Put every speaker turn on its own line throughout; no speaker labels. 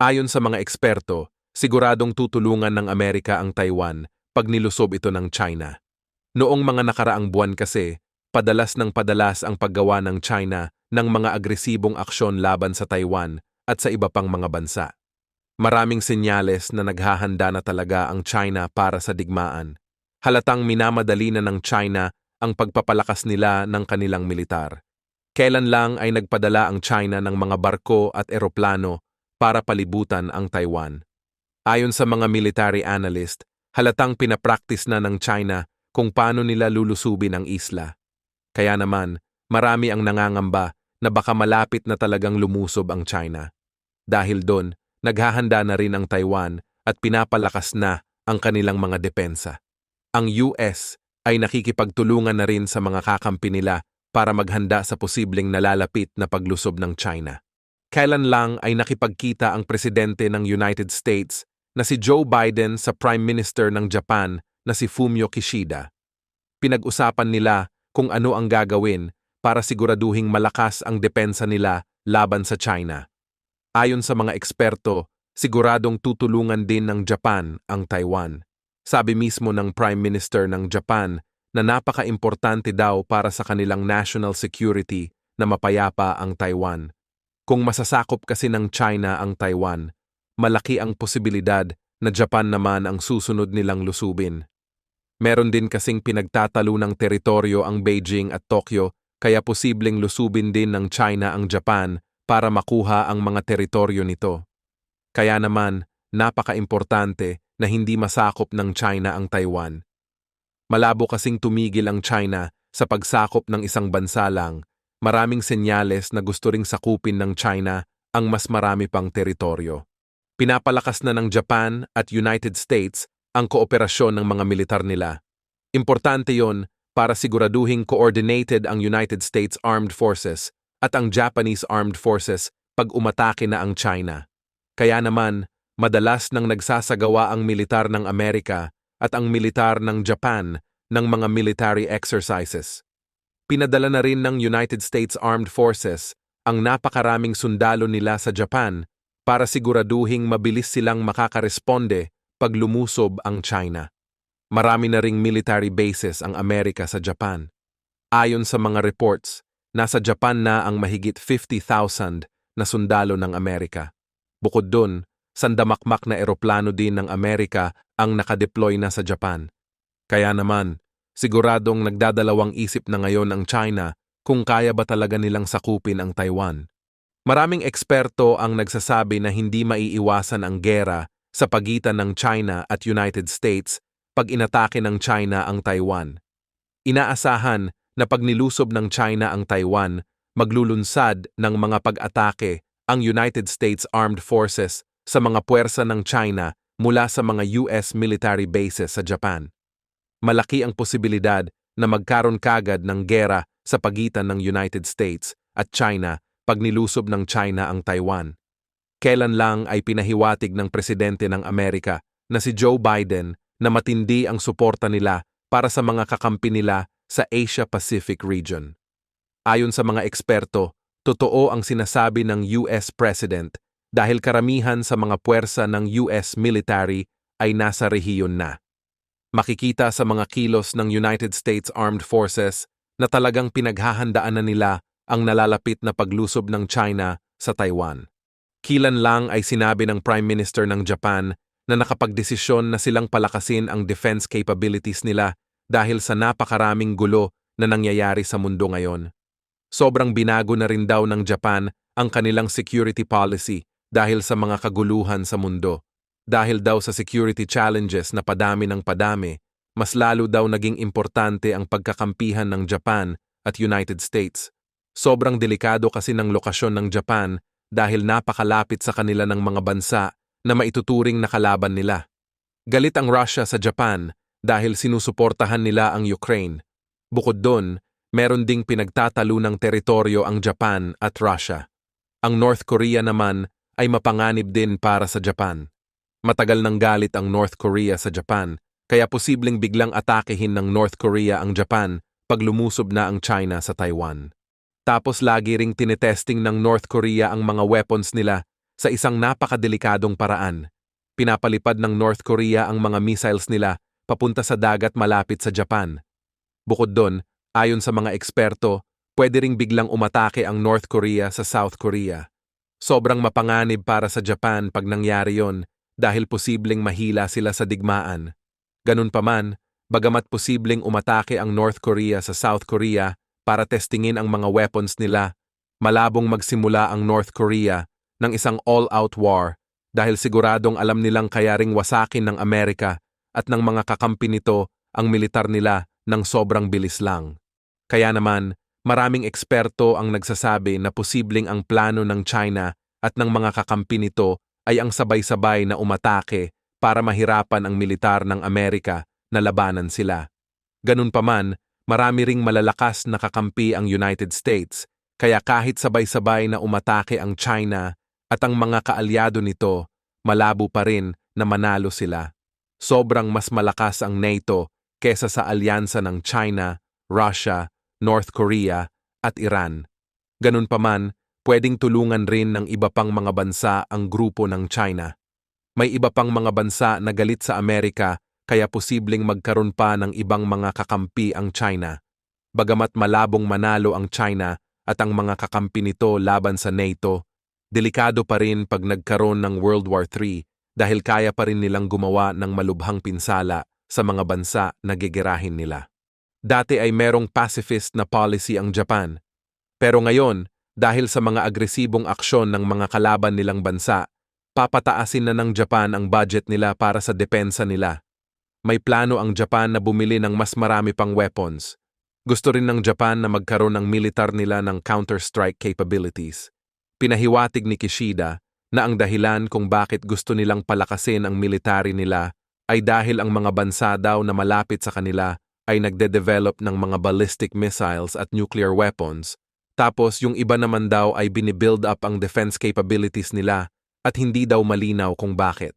Ayon sa mga eksperto, siguradong tutulungan ng Amerika ang Taiwan pag nilusob ito ng China. Noong mga nakaraang buwan kasi, padalas ng padalas ang paggawa ng China ng mga agresibong aksyon laban sa Taiwan at sa iba pang mga bansa. Maraming senyales na naghahanda na talaga ang China para sa digmaan. Halatang minamadali na ng China ang pagpapalakas nila ng kanilang militar. Kailan lang ay nagpadala ang China ng mga barko at eroplano para palibutan ang Taiwan. Ayon sa mga military analyst, halatang pinapractice na ng China kung paano nila lulusubin ang isla. Kaya naman, marami ang nangangamba na baka malapit na talagang lumusob ang China. Dahil doon, naghahanda na rin ang Taiwan at pinapalakas na ang kanilang mga depensa. Ang US ay nakikipagtulungan na rin sa mga kakampi nila para maghanda sa posibleng nalalapit na paglusob ng China. Kailan lang ay nakipagkita ang presidente ng United States na si Joe Biden sa Prime Minister ng Japan na si Fumio Kishida. Pinag-usapan nila kung ano ang gagawin para siguraduhing malakas ang depensa nila laban sa China. Ayon sa mga eksperto, siguradong tutulungan din ng Japan ang Taiwan. Sabi mismo ng Prime Minister ng Japan na napaka-importante daw para sa kanilang national security na mapayapa ang Taiwan. Kung masasakop kasi ng China ang Taiwan, malaki ang posibilidad na Japan naman ang susunod nilang lusubin. Meron din kasing pinagtatalo ng teritoryo ang Beijing at Tokyo kaya posibleng lusubin din ng China ang Japan para makuha ang mga teritoryo nito. Kaya naman, napaka-importante na hindi masakop ng China ang Taiwan. Malabo kasing tumigil ang China sa pagsakop ng isang bansa lang maraming senyales na gusto ring sakupin ng China ang mas marami pang teritoryo. Pinapalakas na ng Japan at United States ang kooperasyon ng mga militar nila. Importante yon para siguraduhing coordinated ang United States Armed Forces at ang Japanese Armed Forces pag umatake na ang China. Kaya naman, madalas nang nagsasagawa ang militar ng Amerika at ang militar ng Japan ng mga military exercises. Pinadala na rin ng United States Armed Forces ang napakaraming sundalo nila sa Japan para siguraduhing mabilis silang makakaresponde pag lumusob ang China. Marami na ring military bases ang Amerika sa Japan. Ayon sa mga reports, nasa Japan na ang mahigit 50,000 na sundalo ng Amerika. Bukod dun, sandamakmak na eroplano din ng Amerika ang nakadeploy na sa Japan. Kaya naman, Siguradong nagdadalawang isip na ngayon ang China kung kaya ba talaga nilang sakupin ang Taiwan. Maraming eksperto ang nagsasabi na hindi maiiwasan ang gera sa pagitan ng China at United States pag inatake ng China ang Taiwan. Inaasahan na pag nilusob ng China ang Taiwan, maglulunsad ng mga pag-atake ang United States Armed Forces sa mga puwersa ng China mula sa mga US military bases sa Japan malaki ang posibilidad na magkaroon kagad ng gera sa pagitan ng United States at China pag nilusob ng China ang Taiwan. Kailan lang ay pinahiwatig ng presidente ng Amerika na si Joe Biden na matindi ang suporta nila para sa mga kakampi nila sa Asia-Pacific region. Ayon sa mga eksperto, totoo ang sinasabi ng US President dahil karamihan sa mga puwersa ng US military ay nasa rehiyon na makikita sa mga kilos ng United States Armed Forces na talagang pinaghahandaan na nila ang nalalapit na paglusob ng China sa Taiwan. Kilan lang ay sinabi ng Prime Minister ng Japan na nakapagdesisyon na silang palakasin ang defense capabilities nila dahil sa napakaraming gulo na nangyayari sa mundo ngayon. Sobrang binago na rin daw ng Japan ang kanilang security policy dahil sa mga kaguluhan sa mundo. Dahil daw sa security challenges na padami ng padami, mas lalo daw naging importante ang pagkakampihan ng Japan at United States. Sobrang delikado kasi ng lokasyon ng Japan dahil napakalapit sa kanila ng mga bansa na maituturing na kalaban nila. Galit ang Russia sa Japan dahil sinusuportahan nila ang Ukraine. Bukod doon, meron ding pinagtatalo ng teritoryo ang Japan at Russia. Ang North Korea naman ay mapanganib din para sa Japan. Matagal nang galit ang North Korea sa Japan, kaya posibleng biglang atakehin ng North Korea ang Japan pag lumusob na ang China sa Taiwan. Tapos lagi ring tinetesting ng North Korea ang mga weapons nila sa isang napakadelikadong paraan. Pinapalipad ng North Korea ang mga missiles nila papunta sa dagat malapit sa Japan. Bukod doon, ayon sa mga eksperto, pwede ring biglang umatake ang North Korea sa South Korea. Sobrang mapanganib para sa Japan pag nangyari yon dahil posibleng mahila sila sa digmaan. Ganun pa man, bagamat posibleng umatake ang North Korea sa South Korea para testingin ang mga weapons nila, malabong magsimula ang North Korea ng isang all-out war dahil siguradong alam nilang kayaring wasakin ng Amerika at ng mga kakampi nito ang militar nila ng sobrang bilis lang. Kaya naman, maraming eksperto ang nagsasabi na posibleng ang plano ng China at ng mga kakampi nito ay ang sabay-sabay na umatake para mahirapan ang militar ng Amerika na labanan sila. Ganun pa man, marami ring malalakas na kakampi ang United States, kaya kahit sabay-sabay na umatake ang China at ang mga kaalyado nito, malabo pa rin na manalo sila. Sobrang mas malakas ang NATO kesa sa alyansa ng China, Russia, North Korea at Iran. Ganun pa man, pwedeng tulungan rin ng iba pang mga bansa ang grupo ng China. May iba pang mga bansa na galit sa Amerika kaya posibleng magkaroon pa ng ibang mga kakampi ang China. Bagamat malabong manalo ang China at ang mga kakampi nito laban sa NATO, delikado pa rin pag nagkaroon ng World War III dahil kaya pa rin nilang gumawa ng malubhang pinsala sa mga bansa na gigirahin nila. Dati ay merong pacifist na policy ang Japan. Pero ngayon, dahil sa mga agresibong aksyon ng mga kalaban nilang bansa, papataasin na ng Japan ang budget nila para sa depensa nila. May plano ang Japan na bumili ng mas marami pang weapons. Gusto rin ng Japan na magkaroon ng militar nila ng counter-strike capabilities. Pinahiwatig ni Kishida na ang dahilan kung bakit gusto nilang palakasin ang military nila ay dahil ang mga bansa daw na malapit sa kanila ay nagde-develop ng mga ballistic missiles at nuclear weapons, tapos yung iba naman daw ay binibuild up ang defense capabilities nila at hindi daw malinaw kung bakit.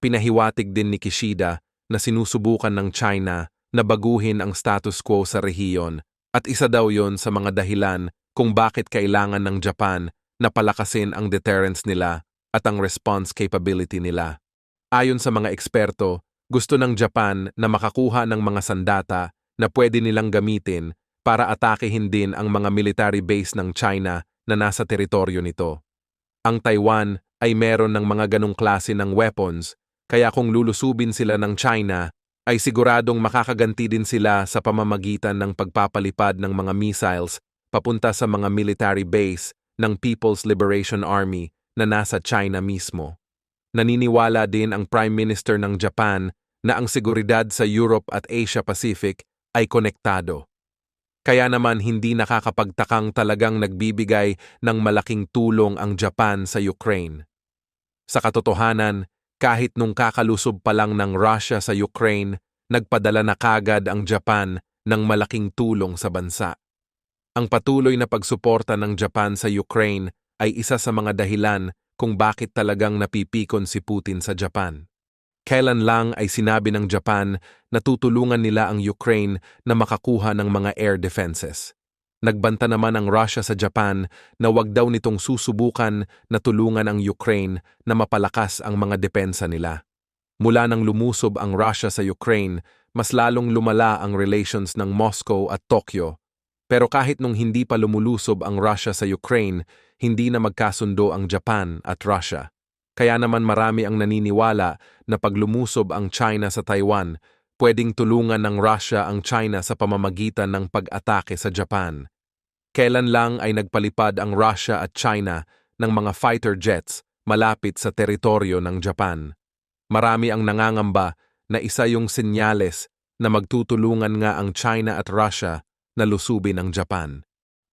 Pinahiwatig din ni Kishida na sinusubukan ng China na baguhin ang status quo sa rehiyon at isa daw yon sa mga dahilan kung bakit kailangan ng Japan na palakasin ang deterrence nila at ang response capability nila. Ayon sa mga eksperto, gusto ng Japan na makakuha ng mga sandata na pwede nilang gamitin para atakehin din ang mga military base ng China na nasa teritoryo nito. Ang Taiwan ay meron ng mga ganong klase ng weapons kaya kung lulusubin sila ng China, ay siguradong makakaganti din sila sa pamamagitan ng pagpapalipad ng mga missiles papunta sa mga military base ng People's Liberation Army na nasa China mismo. Naniniwala din ang Prime Minister ng Japan na ang seguridad sa Europe at Asia Pacific ay konektado. Kaya naman hindi nakakapagtakang talagang nagbibigay ng malaking tulong ang Japan sa Ukraine. Sa katotohanan, kahit nung kakalusob pa lang ng Russia sa Ukraine, nagpadala na kagad ang Japan ng malaking tulong sa bansa. Ang patuloy na pagsuporta ng Japan sa Ukraine ay isa sa mga dahilan kung bakit talagang napipikon si Putin sa Japan. Kailan lang ay sinabi ng Japan na tutulungan nila ang Ukraine na makakuha ng mga air defenses. Nagbanta naman ang Russia sa Japan na wag daw nitong susubukan na tulungan ang Ukraine na mapalakas ang mga depensa nila. Mula nang lumusob ang Russia sa Ukraine, mas lalong lumala ang relations ng Moscow at Tokyo. Pero kahit nung hindi pa lumulusob ang Russia sa Ukraine, hindi na magkasundo ang Japan at Russia. Kaya naman marami ang naniniwala na pag lumusob ang China sa Taiwan, pwedeng tulungan ng Russia ang China sa pamamagitan ng pag-atake sa Japan. Kailan lang ay nagpalipad ang Russia at China ng mga fighter jets malapit sa teritoryo ng Japan. Marami ang nangangamba na isa yung senyales na magtutulungan nga ang China at Russia na lusubin ang Japan.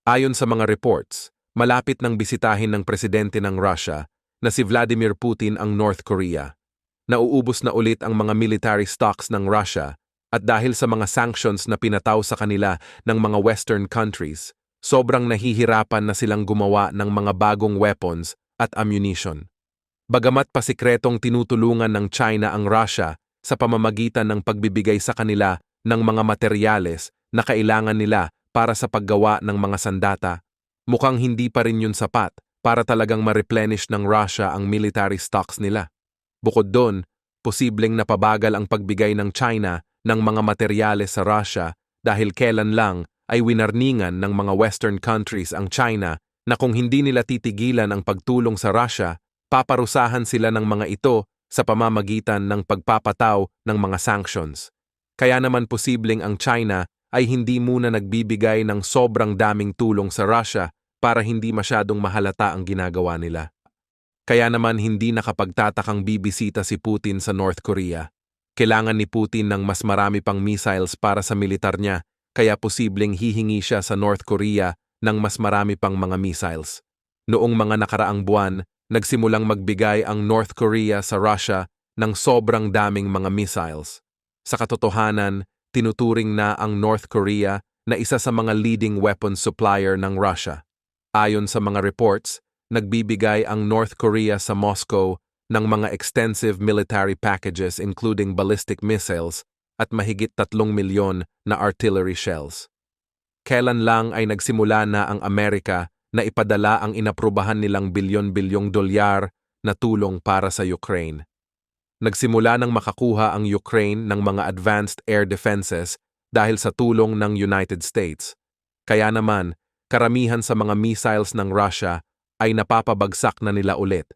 Ayon sa mga reports, malapit nang bisitahin ng presidente ng Russia na si Vladimir Putin ang North Korea nauubos na ulit ang mga military stocks ng Russia at dahil sa mga sanctions na pinataw sa kanila ng mga Western countries, sobrang nahihirapan na silang gumawa ng mga bagong weapons at ammunition. Bagamat pasikretong tinutulungan ng China ang Russia sa pamamagitan ng pagbibigay sa kanila ng mga materyales na kailangan nila para sa paggawa ng mga sandata, mukhang hindi pa rin yun sapat para talagang ma-replenish ng Russia ang military stocks nila. Bukod doon, posibleng napabagal ang pagbigay ng China ng mga materyales sa Russia dahil kailan lang ay winarningan ng mga Western countries ang China na kung hindi nila titigilan ang pagtulong sa Russia, paparusahan sila ng mga ito sa pamamagitan ng pagpapataw ng mga sanctions. Kaya naman posibleng ang China ay hindi muna nagbibigay ng sobrang daming tulong sa Russia para hindi masyadong mahalata ang ginagawa nila. Kaya naman hindi nakapagtatakang bibisita si Putin sa North Korea. Kailangan ni Putin ng mas marami pang missiles para sa militar niya, kaya posibleng hihingi siya sa North Korea ng mas marami pang mga missiles. Noong mga nakaraang buwan, nagsimulang magbigay ang North Korea sa Russia ng sobrang daming mga missiles. Sa katotohanan, tinuturing na ang North Korea na isa sa mga leading weapons supplier ng Russia. Ayon sa mga reports, nagbibigay ang North Korea sa Moscow ng mga extensive military packages including ballistic missiles at mahigit 3 milyon na artillery shells. Kailan lang ay nagsimula na ang Amerika na ipadala ang inaprubahan nilang bilyon-bilyong dolyar na tulong para sa Ukraine. Nagsimula nang makakuha ang Ukraine ng mga advanced air defenses dahil sa tulong ng United States. Kaya naman, karamihan sa mga missiles ng Russia ay napapabagsak na nila ulit.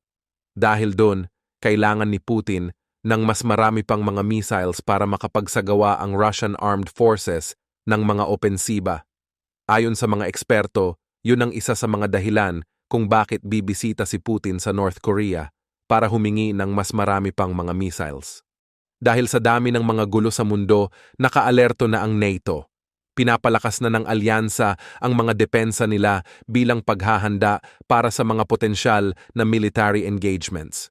Dahil doon, kailangan ni Putin ng mas marami pang mga missiles para makapagsagawa ang Russian Armed Forces ng mga opensiba. Ayon sa mga eksperto, yun ang isa sa mga dahilan kung bakit bibisita si Putin sa North Korea para humingi ng mas marami pang mga missiles. Dahil sa dami ng mga gulo sa mundo, nakaalerto na ang NATO. Pinapalakas na ng alyansa ang mga depensa nila bilang paghahanda para sa mga potensyal na military engagements.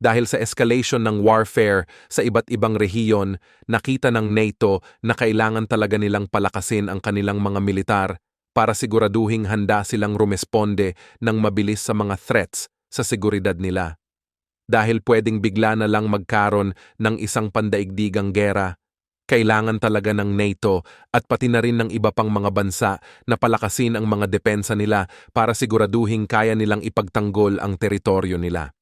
Dahil sa escalation ng warfare sa iba't ibang rehiyon, nakita ng NATO na kailangan talaga nilang palakasin ang kanilang mga militar para siguraduhing handa silang rumesponde ng mabilis sa mga threats sa seguridad nila. Dahil pwedeng bigla na lang magkaron ng isang pandaigdigang gera, kailangan talaga ng NATO at pati na rin ng iba pang mga bansa na palakasin ang mga depensa nila para siguraduhing kaya nilang ipagtanggol ang teritoryo nila.